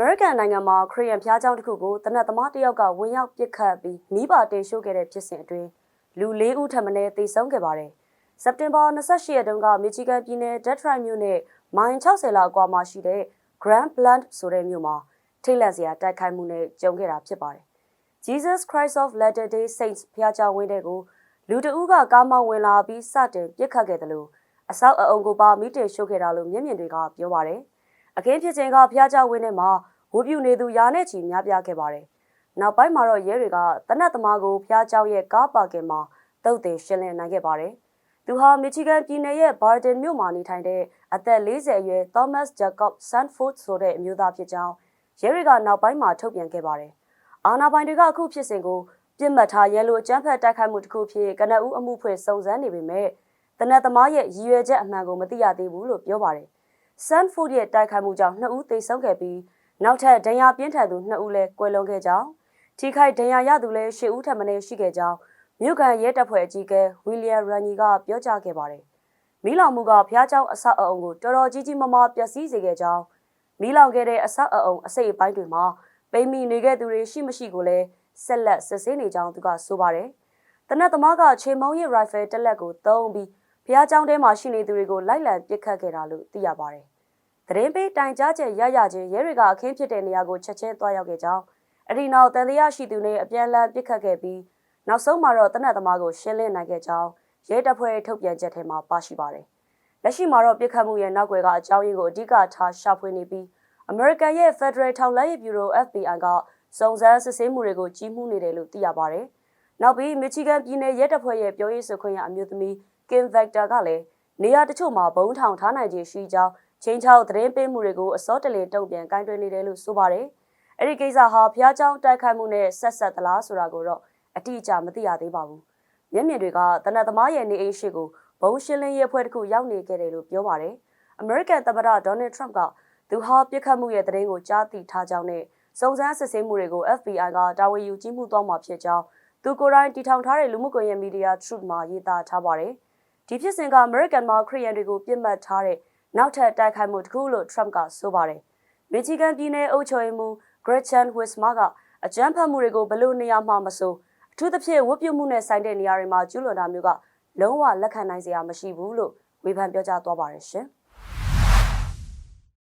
မေရိကန်နိုင်ငံမှာခရီးရန်ဖျားကြောင်တစ်ခုကိုတနက်သမားတစ်ယောက်ကဝင်ရောက်ပစ်ခတ်ပြီးမိဘတင်ရှို့ခဲ့တဲ့ဖြစ်စဉ်အတွင်းလူ၄ဦးထပ်မံသေဆုံးခဲ့ပါတယ်။စက်တင်ဘာ28ရက်တုန်းကမြချီဂန်ပြည်နယ်ဒက်ထရိုက်မြို့နဲ့မိုင်60လောက်အကွာမှာရှိတဲ့ Grand Blunt ဆိုတဲ့မြို့မှာထိတ်လန့်စရာတိုက်ခိုက်မှုနဲ့ကြုံခဲ့တာဖြစ်ပါတယ်။ Jesus Christ of Latter-day Saints ဖျားကြောင်ဝင်းတဲ့ကိုလူတဦးကကားမောင်းဝင်လာပြီးစတင်ပစ်ခတ်ခဲ့တယ်လို့အဆောက်အအုံကိုပါမိတင်ရှို့ခဲ့တာလို့မျက်မြင်တွေကပြောပါတယ်။ အခင်းဖြစ်ချိန်ကဖျားကြောက်ဝင်းထဲမှာဝူပြူနေသူယာနဲ့ချီများပြားခဲ့ပါတယ်။နောက်ပိုင်းမှာတော့ရဲတွေကတနတ်သမားကိုဖျားကြောက်ရဲ့ကားပါကင်မှာတုတ်တင်ရှင်းလင်းနိုင်ခဲ့ပါတယ်။သူဟာမီချီဂန်ပြည်နယ်ရဲ့ဘာဒင်မြို့မှာနေထိုင်တဲ့အသက်40အရွယ် Thomas Jacob Sanford ဆိုတဲ့အမျိုးသားဖြစ်ကြောင်းရဲတွေကနောက်ပိုင်းမှာထုတ်ပြန်ခဲ့ပါတယ်။အာနာပိုင်တွေကအခုဖြစ်စဉ်ကိုပြစ်မှတ်ထားရဲလိုအကြမ်းဖက်တိုက်ခိုက်မှုတစ်ခုဖြစ်ကနအူးအမှုဖွဲ့စုံစမ်းနေပေမဲ့တနတ်သမားရဲ့ရည်ရွယ်ချက်အမှန်ကိုမသိရသေးဘူးလို့ပြောပါတယ် Sanford ရဲ့တိုက်ခိုက်မှုကြောင့်နှစ်ဦးသေဆုံးခဲ့ပြီးနောက်ထပ်ဒဏ်ရာပြင်းထန်သူနှစ်ဦးလည်းကွယ်လွန်ခဲ့ကြောင်းထိခိုက်ဒဏ်ရာရသူလည်း၈ဦးထပ်မံရှိခဲ့ကြောင်းမြို့ကန်ရဲတပ်ဖွဲ့အကြီးအကဲဝီလီယံရန်နီကပြောကြားခဲ့ပါတယ်။မီးလောင်မှုကဖျားเจ้าအဆောက်အအုံကိုတော်တော်ကြီးကြီးမားမားပျက်စီးစေခဲ့ကြောင်းမီးလောင်ခဲ့တဲ့အဆောက်အအုံအစိတ်အပိုင်းတွေမှာပိမီနေခဲ့သူတွေရှိမရှိကိုလည်းဆက်လက်စစ်ဆေးနေကြောင်းသူကဆိုပါတယ်။တနက်သမားကခြေမုံရရိုင်ဖယ်တက်လက်ကိုတုံးပြီး ဖျားเจ้าထဲမှာရှိနေသူတွေကိုလိုက်လံပစ်ခတ်ခဲ့တာလို့သိရပါတယ်။သတင်းပေးတိုင်ကြားချက်ရရချင်းရဲတွေကအခင်းဖြစ်တဲ့နေရာကိုချက်ချင်းသွားရောက်ခဲ့ကြောင်းအဒီနောက်တန်တရားရှိသူနဲ့အပြန်လန်ပစ်ခတ်ခဲ့ပြီးနောက်ဆုံးမှာတော့တနက်သမားကိုရှင်းလင်းနိုင်ခဲ့ကြောင်းရဲတပ်ဖွဲ့ထုတ်ပြန်ချက်ထဲမှာပါရှိပါတယ်။လက်ရှိမှာတော့ပစ်ခတ်မှုရဲ့နောက်ွယ်ကအကြောင်းရင်းကိုအဓိကထားရှာဖွေနေပြီးအမေရိကန်ရဲ့ Federal ထောက်လှမ်းရေးဗျူရို FBI ကစုံစမ်းစစ်ဆေးမှုတွေကိုကြီးမှုနေတယ်လို့သိရပါတယ်။နောက်ပြီး Michigan ပြည်နယ်ရဲတပ်ဖွဲ့ရဲ့ပြောရေးဆိုခွင့်ရအမျိုးသမီး Kim Vector ကလည်းနေရာတချို့မှာဘုံထောင်ထားနိုင်ခြင်းရှိကြောင်းချင်းချောက်သတင်းပေးမှုတွေကိုအစောတလင်တုံ့ပြန်ကိုင်းတွင်းနေတယ်လို့ဆိုပါတယ်။အဲဒီကိစ္စဟာဖျားကြောင်တိုက်ခိုက်မှုနဲ့ဆက်ဆက်သလားဆိုတာကိုတော့အတိအကျမသိရသေးပါဘူး။မျက်မြင်တွေကတနတ်သမားရဲ့နေအိမ်ရှိကိုဘုံရှင်းလင်းရေးအဖွဲ့တစ်ခုရောက်နေခဲ့တယ်လို့ပြောပါတယ်။ American သမ္မတ Donald Trump ကသူဟာပြစ်ခတ်မှုရဲ့သတင်းကိုကြားသိထားကြောင်းနဲ့စုံစမ်းစစ်ဆေးမှုတွေကို FBI ကတာဝန်ယူကြီးမှုသွားမှာဖြစ်ကြောင်းသူကိုယ်တိုင်တည်ထောင်ထားတဲ့လူမှုကွန်ရက်မီဒီယာ Truth မှာရေးသားထားပါတယ်။ ဒီဖြစ်စဉ်က American မှာခရီးယန်တွေကိုပြစ်မှတ်ထားတဲ့နောက်ထပ်တိုက်ခိုက်မှုတစ်ခုလို့ Trump ကဆိုပါတယ်။မီချီဂန်ပြည်နယ်အုပ်ချုပ်ရေးမှူး Gretchen Whitmer ကအကြမ်းဖက်မှုတွေကိုဘယ်လိုနေရာမှာမဆိုအထူးသဖြင့်ဝတ်ပြုမှုနဲ့ဆိုင်တဲ့နေရာတွေမှာကျူးလွန်တာမျိုးကလုံးဝလက်ခံနိုင်စရာမရှိဘူးလို့ဝေဖန်ပြောကြားသွားပါတယ်ရှင်။